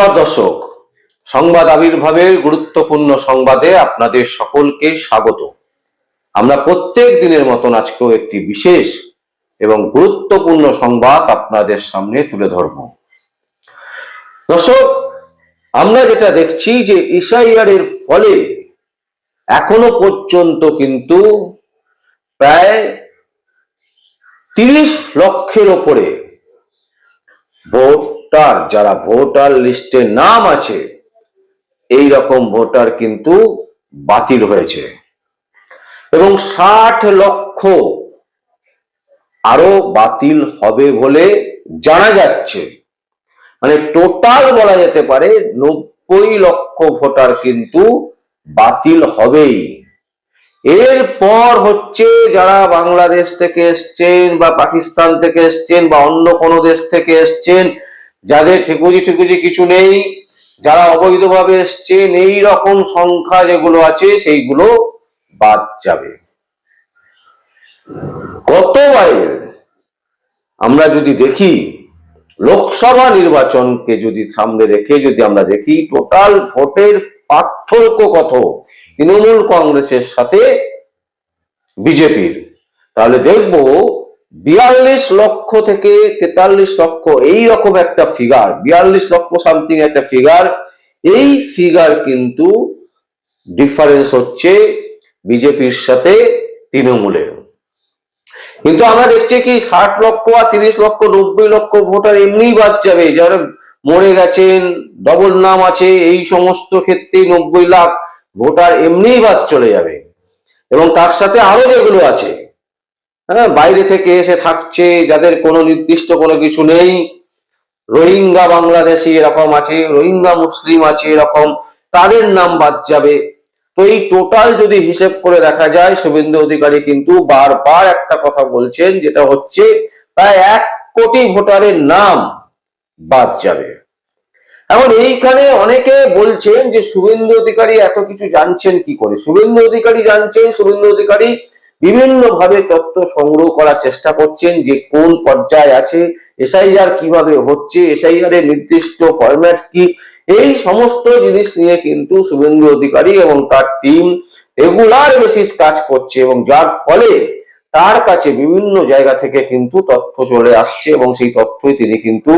নমস্কার দর্শক। সংবাদ আবির্ভাবের গুরুত্বপূর্ণ সংবাদে আপনাদের সকলকে স্বাগত। আমরা প্রত্যেক দিনের মতন আজকেও একটি বিশেষ এবং গুরুত্বপূর্ণ সংবাদ আপনাদের সামনে তুলে ধরব। দর্শক, আমরা যেটা দেখছি যে ইসাইয়ার এর ফলে এখনও পর্যন্ত কিন্তু প্রায় তিরিশ লক্ষের ওপরে ভোটার, যারা ভোটার লিস্টে নাম আছে এই রকম ভোটার কিন্তু বাতিল হয়েছে। এবং ষাট লক্ষ আরও বাতিল হবে বলে জানা যাচ্ছে। মানে টোটাল বলা যেতে পারে নব্বই লক্ষ ভোটার কিন্তু বাতিল হবেই। এরপর হচ্ছে যারা বাংলাদেশ থেকে এসছেন বা পাকিস্তান থেকে এসছেন বা অন্য কোনো দেশ থেকে এসছেন যাদের ঠিকুজি ঠিকুজি কিছু নেই, যারা অবৈধভাবে এসছেন এই রকম সংখ্যা যেগুলো আছে, সেইগুলো বাদ যাবে। গতবারে আমরা যদি দেখি, লোকসভা নির্বাচনকে যদি সামনে রেখে যদি আমরা দেখি, টোটাল ভোটের পার্থক্য কত? তৃণমূল কংগ্রেসের সাথে বিজেপির। তাহলে দেখব বিয়াল্লিশ লক্ষ থেকে তেতাল্লিশ লক্ষ এই রকম একটা ফিগার বিয়াল্লিশ লক্ষ সামথিং একটা ফিগার এই ফিগার কিন্তু ডিফারেন্স হচ্ছে বিজেপির সাথে তৃণমূলের। কিন্তু আমরা দেখছি কি ষাট লক্ষ আর তিরিশ লক্ষ, নব্বই লক্ষ ভোটার এমনিই বাদ যাবে যারা মরে গেছেন ডবল নাম আছে, এই সমস্ত ক্ষেত্রে নব্বই লাখ ভোটার এমনিই বাদ চলে যাবে। এবং তার সাথে আরও যেগুলো আছে হ্যাঁ বাইরে থেকে এসে থাকছে, যাদের কোনো নির্দিষ্ট কোনো কিছু নেই। রোহিঙ্গা বাংলাদেশি এরকম আছে, রোহিঙ্গা মুসলিম আছে এরকম, তাদের নাম বাদ যাবে। তো এই টোটাল যদি হিসেব করে দেখা যায়, শুভেন্দু অধিকারী কিন্তু বারবার একটা কথা বলছেন, যেটা হচ্ছে প্রায় এক কোটি ভোটারের নাম বাদ যাবে। এখন এইখানে অনেকে বলছেন যে শুভেন্দু অধিকারী এত কিছু জানছেন কি করে? শুভেন্দু অধিকারী জানছেন, শুভেন্দু অধিকারী বিভিন্ন ভাবে তথ্য সংগ্রহ করার চেষ্টা করছেন যে কোন পর্যায়ে আছে এসআইআর কীভাবে হচ্ছে এসআইআর এর নির্দিষ্ট ফরম্যাট কি? এই সমস্ত জিনিস নিয়ে কিন্তু শুভেন্দু অধিকারী এবং তার টিম রেগুলার বেসিস কাজ করছে এবং যার ফলে তার কাছে বিভিন্ন জায়গা থেকে কিন্তু তথ্য চলে আসছে এবং সেই তথ্যই তিনি কিন্তু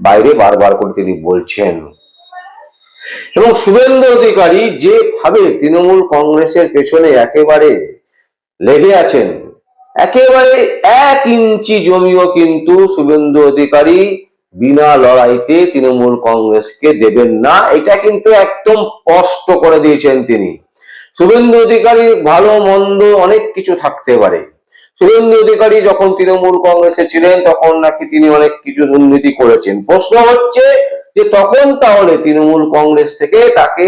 বাইরে বারবার করে তিনি বলছেন। এবং শুভেন্দু অধিকারী যেভাবে তৃণমূল কংগ্রেসের পেছনে একেবারে লেগে আছেন। একেবারে এক ইঞ্চি জমিও কিন্তু শুভেন্দু অধিকারী বিনা লড়াইতে তৃণমূল কংগ্রেসকে দেবেন না। এটা কিন্তু একদম স্পষ্ট করে দিয়েছেন তিনি। শুভেন্দু অধিকারী ভালো, মন্দ অনেক কিছু থাকতে পারে। শুভেন্দু অধিকারী যখন তৃণমূল কংগ্রেসে ছিলেন, তখন নাকি তিনি অনেক কিছু দুর্নীতি করেছেন। প্রশ্ন হচ্ছে যে তখন তাহলে তৃণমূল কংগ্রেস থেকে তাকে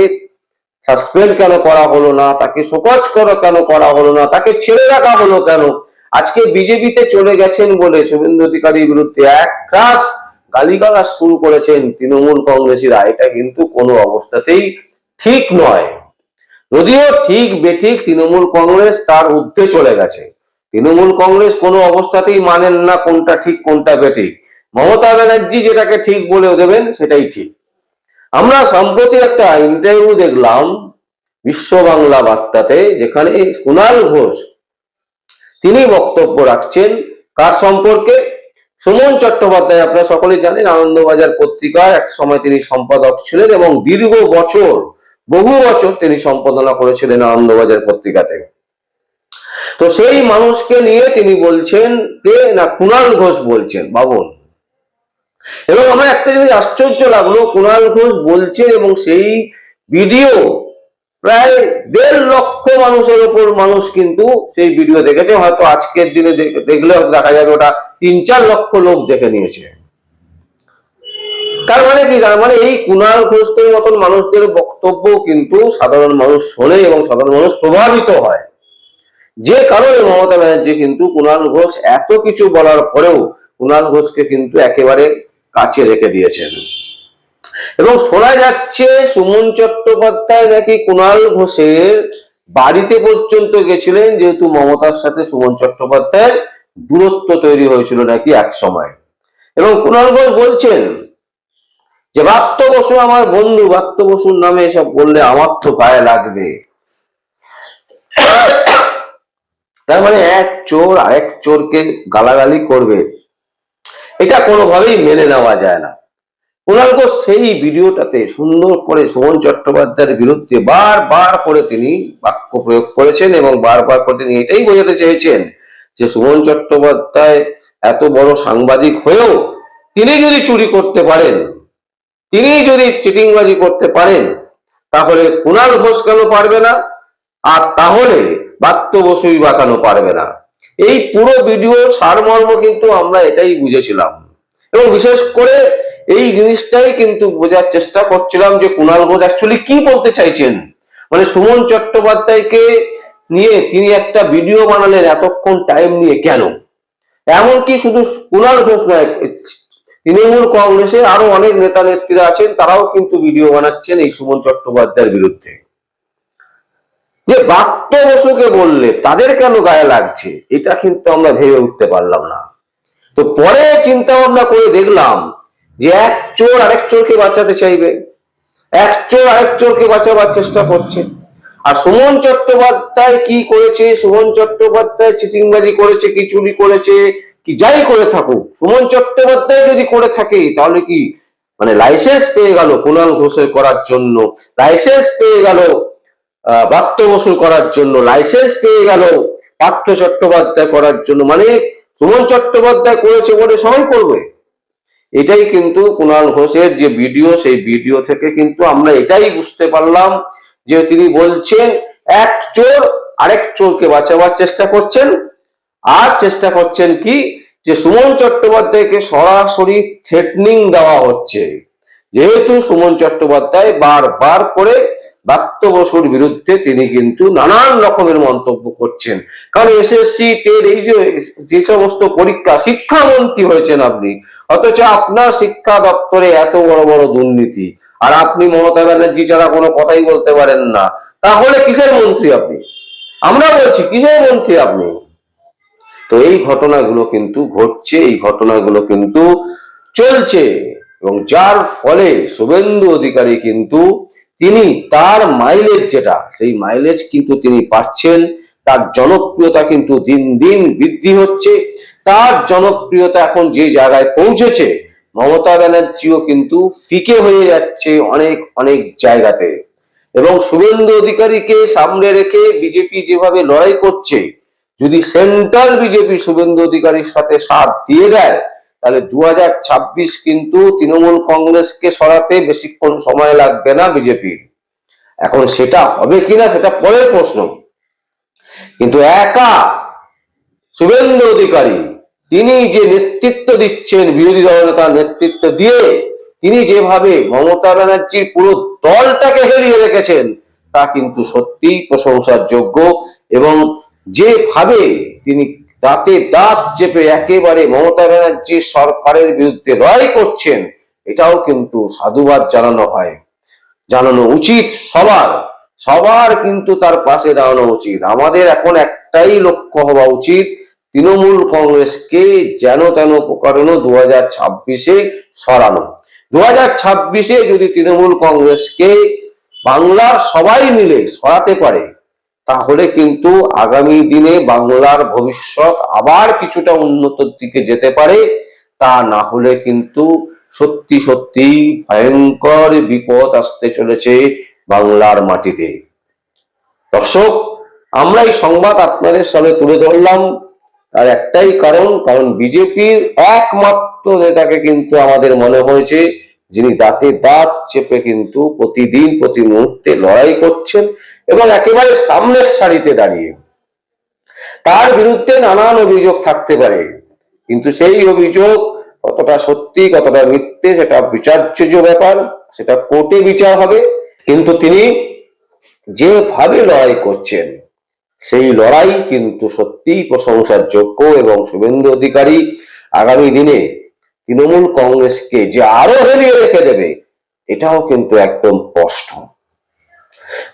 সাসপেন্ড কেন করা হলো না? তাকে শোকজ করা কেন করা হলো না? তাকে ছেড়ে রাখা হলো কেন? আজকে বিজেপিতে চলে গেছেন বলে শুভেন্দু অধিকারীর বিরুদ্ধে এক ক্রাস গালিগালাজ শুরু করেছেন তৃণমূল কংগ্রেসীরা। এটা কিন্তু কোনো অবস্থাতেই ঠিক নয়। যদিও ঠিক বেঠিক তৃণমূল কংগ্রেস তার ঊর্ধ্বে চলে গেছে। তৃণমূল কংগ্রেস কোনো অবস্থাতেই মানেন না কোনটা ঠিক, কোনটা বেঠিক। মমতা ব্যানার্জি যেটাকে ঠিক বলে দেবেন, সেটাই ঠিক। আমরা সম্প্রতি একটা ইন্টারভিউ দেখলাম বিশ্ব বাংলা বার্তাতে, যেখানে কুণাল ঘোষ, তিনি বক্তব্য রাখছেন কার সম্পর্কে? সুমন চট্টোপাধ্যায়, আপনারা সকলেই জানেন, আনন্দবাজার পত্রিকার এক সময় তিনি সম্পাদক ছিলেন এবং দীর্ঘ বছর, বহু বছর তিনি সম্পাদনা করেছিলেন আনন্দবাজার পত্রিকাতে। তো সেই মানুষকে নিয়ে তিনি বলছেন, কে না কুণাল ঘোষ বলছেন? বাবন এবং আমার একটা জিনিস আশ্চর্য লাগল কুণাল ঘোষ বলছেন এবং সেই ভিডিও প্রায় দেড় লক্ষ মানুষের ওপর মানুষ কিন্তু সেই ভিডিও দেখেছে। হয়তো আজকের দিনে দেখলে দেখা যাবে ওটা তিন চার লক্ষ লোক দেখে নিয়েছে। তার মানে কি? তার মানে এই কুণাল ঘোষদের মতন মানুষদের বক্তব্য কিন্তু সাধারণ মানুষ শোনে এবং সাধারণ মানুষ প্রভাবিত হয়। যে কারণে মমতা ব্যানার্জি কিন্তু কুণাল ঘোষ এত কিছু বলার পরেও কুণাল ঘোষকে কিন্তু একেবারে কাছে রেখে দিয়েছেন। এবং শোনা যাচ্ছে সুমন চট্টোপাধ্যায় নাকি কুণাল ঘোষের বাড়িতে পর্যন্ত গেছিলেন, যেহেতু মমতার সাথে সুমন চট্টোপাধ্যায়ের দূরত্ব তৈরি হয়েছিল নাকি এক সময়। এবং কুণাল ঘোষ বলছেন যে বাক্য বসু আমার বন্ধু বাক্য বসুর নামে এসব বললে আমার তো গায়ে লাগবে। তার মানে এক চোর আরেক চোরকে গালাগালি করবে। এটা কোনোভাবেই মেনে নেওয়া যায় না। কুণাল ঘোষ সেই ভিডিওটাতে সুন্দর করে সুমন চট্টোপাধ্যায়ের বিরুদ্ধে বারবার করে তিনি বাক্য প্রয়োগ করেছেন এবং বারবার করে তিনি এটাই বোঝাতে চেয়েছেন যে সুমন চট্টোপাধ্যায় এত বড় সাংবাদিক হয়েও তিনি যদি চুরি করতে পারেন, তিনি যদি চিটিংবাজি করতে পারেন, তাহলে কুণাল ঘোষ কেন পারবে না? আর তাহলে বাক্য বসুই বাঁকানো পারবে না? এই পুরো ভিডিওর সারমর্ম কিন্তু আমরা এটাই বুঝেছিলাম। এবং বিশেষ করে এই জিনিসটাই কিন্তু বোঝার চেষ্টা করছিলাম যে কুণাল ঘোষ অ্যাকচুয়ালি কি বলতে চাইছেন? মানে সুমন চট্টোপাধ্যায়কে নিয়ে তিনি একটা ভিডিও বানালেন এতক্ষণ টাইম নিয়ে কেন? এমনকি শুধু কুণাল ঘোষ নয়, তৃণমূল কংগ্রেসে আরও অনেক নেতা নেত্রীরা আছেন, তারাও কিন্তু ভিডিও বানাচ্ছেন এই সুমন চট্টোপাধ্যায়ের বিরুদ্ধে। যে বাক্য বসুকে বললে তাদের কেন গায়ে লাগছে? এটা কিন্তু আমরা ভেবে উঠতে পারলাম না। তো পরে চিন্তা ভাবনা করে দেখলাম যে এক চোর আরেক চোরকে বাঁচাতে চাইবে। এক চোর আরেক চোরকে বাঁচাবার চেষ্টা করছে। আর সুমন চট্টোপাধ্যায় কি করেছে? সুমন চট্টোপাধ্যায় চিটিংবাজি করেছে, কি চুরি করেছে, কি যাই করে থাকুক। সুমন চট্টোপাধ্যায় যদি করে থাকে, তাহলে কি? মানে লাইসেন্স পেয়ে গেল কুণাল ঘোষের করার জন্য। লাইসেন্স পেয়ে গেল। বাক্য বসুল করার জন্য লাইসেন্স পেয়ে গেল। পার্থ চট্টোপাধ্যায় করার জন্য মানে সুমন চট্টোপাধ্যায় করেছে বলে সবাই করবে। এটাই কিন্তু কুণাল ঘোষের যে ভিডিও সেই ভিডিও থেকে কিন্তু আমরা এটাই বুঝতে পারলাম যে তিনি বলছেন, এক চোর আরেক চোরকে বাঁচাবার চেষ্টা করছেন। আর চেষ্টা করছেন কি? যে সুমন চট্টোপাধ্যায়কে সরাসরি থ্রেটনিং দেওয়া হচ্ছে। যেহেতু সুমন চট্টোপাধ্যায় বারবার করে বাক্য বসুর বিরুদ্ধে তিনি কিন্তু নানান রকমের মন্তব্য করছেন। কারণ এসএসসি, টেট, এই যে সমস্ত পরীক্ষা, শিক্ষামন্ত্রী হয়েছেন আপনি, অথচ আপনার শিক্ষা দপ্তরে এত বড় বড় দুর্নীতি, আর আপনি মমতা ব্যানার্জি ছাড়া কোনো কথাই বলতে পারেন না। তাহলে কিসের মন্ত্রী আপনি? আমরা বলছি, কিসের মন্ত্রী আপনি? তো এই ঘটনাগুলো কিন্তু ঘটছে, এই ঘটনাগুলো কিন্তু চলছে। এবং যার ফলে শুভেন্দু অধিকারী কিন্তু তিনি তার মাইলেজ যেটা, সেই মাইলেজ কিন্তু তিনি পাচ্ছেন। তার জনপ্রিয়তা কিন্তু দিন দিন বৃদ্ধি হচ্ছে। তার জনপ্রিয়তা এখন যে জায়গায় পৌঁছেছে, মমতা ব্যানার্জিও কিন্তু ফিকে হয়ে যাচ্ছে অনেক অনেক জায়গাতে। এবং শুভেন্দু অধিকারীকে সামনে রেখে বিজেপি যেভাবে লড়াই করছে, যদি সেন্ট্রাল বিজেপি শুভেন্দু অধিকারীর সাথে সাথ দিয়ে দেয় তাহলে দু কিন্তু তৃণমূল কংগ্রেসকে সরাতে বেশিক্ষণ সময় লাগবে না বিজেপির। এখন সেটা হবে কিনা সেটা পরের প্রশ্ন। কিন্তু একা শুভেন্দু অধিকারী, তিনি যে নেতৃত্ব দিচ্ছেন বিরোধী দলনেতার নেতৃত্ব দিয়ে, তিনি যেভাবে মমতা ব্যানার্জির পুরো দলটাকে হেরিয়ে রেখেছেন, তা কিন্তু সত্যিই প্রশংসার যোগ্য এবং যেভাবে তিনি দাঁতে দাঁত চেপে একেবারে মমতা ব্যানার্জি সরকারের বিরুদ্ধে লড়াই করছেন, এটাও কিন্তু সাধুবাদ জানানো হয়। জানানো উচিত সবার সবার কিন্তু তার পাশে দাঁড়ানো উচিত। আমাদের এখন একটাই লক্ষ্য হওয়া উচিত, তৃণমূল কংগ্রেসকে যেন তেন প্রকারণ দু হাজার ছাব্বিশে সরানো। দু হাজার ছাব্বিশে যদি তৃণমূল কংগ্রেসকে বাংলার সবাই মিলে সরাতে পারে তাহলে কিন্তু আগামী দিনে বাংলার ভবিষ্যৎ আবার কিছুটা উন্নতির দিকে যেতে পারে, তা না হলে কিন্তু সত্যি সত্যি ভয়ঙ্কর বিপদ আসতে চলেছে বাংলার মাটিতে। দর্শক, আমরা এই সংবাদ আপনাদের সামনে তুলে ধরলাম। তার একটাই কারণ কারণ বিজেপির একমাত্র নেতাকে কিন্তু আমাদের মনে হয়েছে, যিনি দাঁতে দাঁত চেপে কিন্তু প্রতিদিন, প্রতি মুহূর্তে লড়াই করছেন। এবং একেবারে সামনের সারিতে দাঁড়িয়ে। তার বিরুদ্ধে নানান অভিযোগ থাকতে পারে, কিন্তু সেই অভিযোগ কতটা সত্যি, কতটা মিথ্যে, সেটা বিচার্য ব্যাপার, সেটা কোর্টে বিচার হবে। কিন্তু তিনি যেভাবে লড়াই করছেন, সেই লড়াই কিন্তু সত্যিই প্রশংসার যোগ্য এবং শুভেন্দু অধিকারী আগামী দিনে তৃণমূল কংগ্রেসকে যে আরও হেরিয়ে রেখে দেবে, এটাও কিন্তু একদম স্পষ্ট।